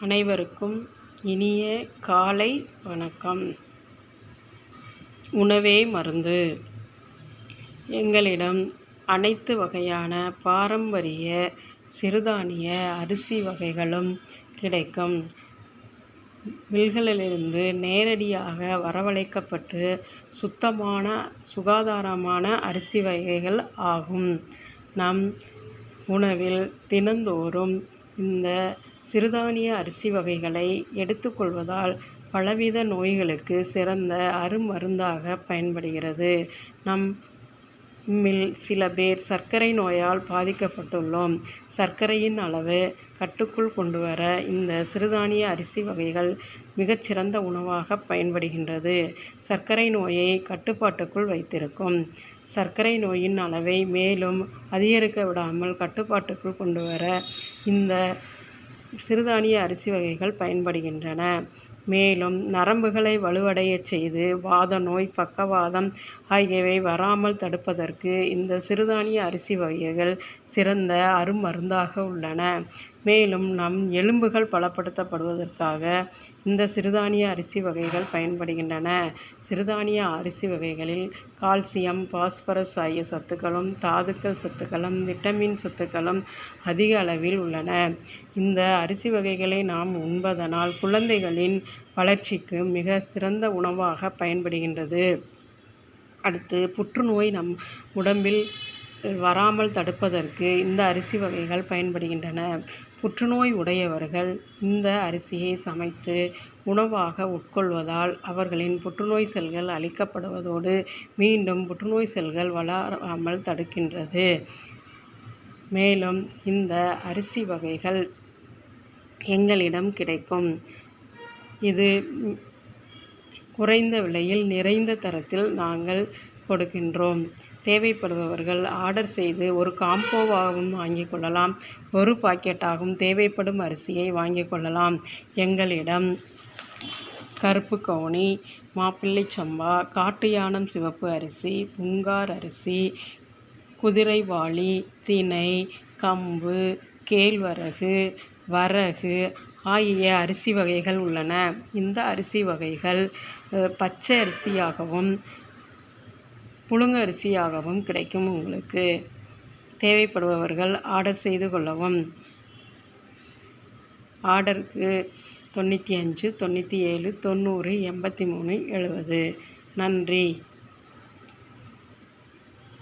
அனைவருக்கும் இனிய காலை வணக்கம். உணவே மருந்து. எங்களிடம் அனைத்து வகையான பாரம்பரிய சிறுதானிய அரிசி வகைகளும் கிடைக்கும். மில்களிலிருந்து நேரடியாக வரவழைக்கப்பட்டு சுத்தமான சுகாதாரமான அரிசி வகைகள் ஆகும். நம் உணவில் தினந்தோறும் இந்த சிறுதானிய அரிசி வகைகளை எடுத்துக்கொள்வதால் பலவித நோய்களுக்கு சிறந்த அருமருந்தாக பயன்படுகிறது. நம் மில் சில பேர் சர்க்கரை நோயால் பாதிக்கப்பட்டுள்ளோம். சர்க்கரையின் அளவு கட்டுக்குள் கொண்டு வர இந்த சிறுதானிய அரிசி வகைகள் மிகச்சிறந்த உணவாக பயன்படுகின்றது. சர்க்கரை நோயை கட்டுப்பாட்டுக்குள் வைத்திருக்கும். சர்க்கரை நோயின் அளவை மேலும் அதிகரிக்க விடாமல் கட்டுப்பாட்டுக்குள் கொண்டு வர இந்த சிறுதானிய அரிசி வகைகள் பயன்படுகின்றன. மேலும் நரம்புகளை வலுவடையச் செய்து வாத நோய் பக்கவாதம் ஆகியவை வராமல் தடுப்பதற்கு இந்த சிறுதானிய அரிசி வகைகள் சிறந்த அருமருந்தாக உள்ளன. மேலும் நம் எலும்புகள் பலப்படுத்தப்படுவதற்காக இந்த சிறுதானிய அரிசி வகைகள் பயன்படுகின்றன. சிறுதானிய அரிசி வகைகளில் கால்சியம் பாஸ்பரஸ் ஆகிய சத்துக்களும் தாதுக்கள் சத்துக்களும் விட்டமின் சத்துக்களும் அதிக அளவில் உள்ளன. இந்த அரிசி வகைகளை நாம் உண்பதனால் குழந்தைகளின் வளர்ச்சிக்கு மிக சிறந்த உணவாக பயன்படுகின்றது. அடுத்து புற்றுநோய் நம் உடம்பில் வராமல் தடுப்பதற்கு இந்த அரிசி வகைகள் பயன்படுகின்றன. புற்றுநோய் உடையவர்கள் இந்த அரிசியை சமைத்து உணவாக உட்கொள்வதால் அவர்களின் புற்றுநோய் செல்கள் அழிக்கப்படுவதோடு மீண்டும் புற்றுநோய் செல்கள் வளராமல் தடுக்கின்றது. மேலும் இந்த அரிசி வகைகள் எங்களிடம் கிடைக்கும். இது குறைந்த விலையில் நிறைந்த தரத்தில் நாங்கள் கொடுக்கின்றோம். தேவைப்படுபவர்கள் ஆர்டர் செய்து ஒரு காம்போவாகவும் வாங்கிக் கொள்ளலாம். ஒரு பாக்கெட்டாகவும் தேவைப்படும் அரிசியை வாங்கிக் கொள்ளலாம். எங்களிடம் கருப்பு கவுனி மாப்பிள்ளை சம்பா காட்டு யானம் சிவப்பு அரிசி புங்கார் அரிசி குதிரைவாளி திணை கம்பு கேழ்வரகு வரகு ஆகிய அரிசி வகைகள் உள்ளன. இந்த அரிசி வகைகள் பச்சை அரிசியாகவும் புழுங்க அரிசியாகவும் கிடைக்கும் உங்களுக்கு. தேவைப்படுபவர்கள் ஆர்டர் செய்து கொள்ளவும். ஆர்டருக்கு தொண்ணூற்றி அஞ்சு தொண்ணூற்றி ஏழு தொண்ணூறு எண்பத்தி மூணு எழுபது நன்றி.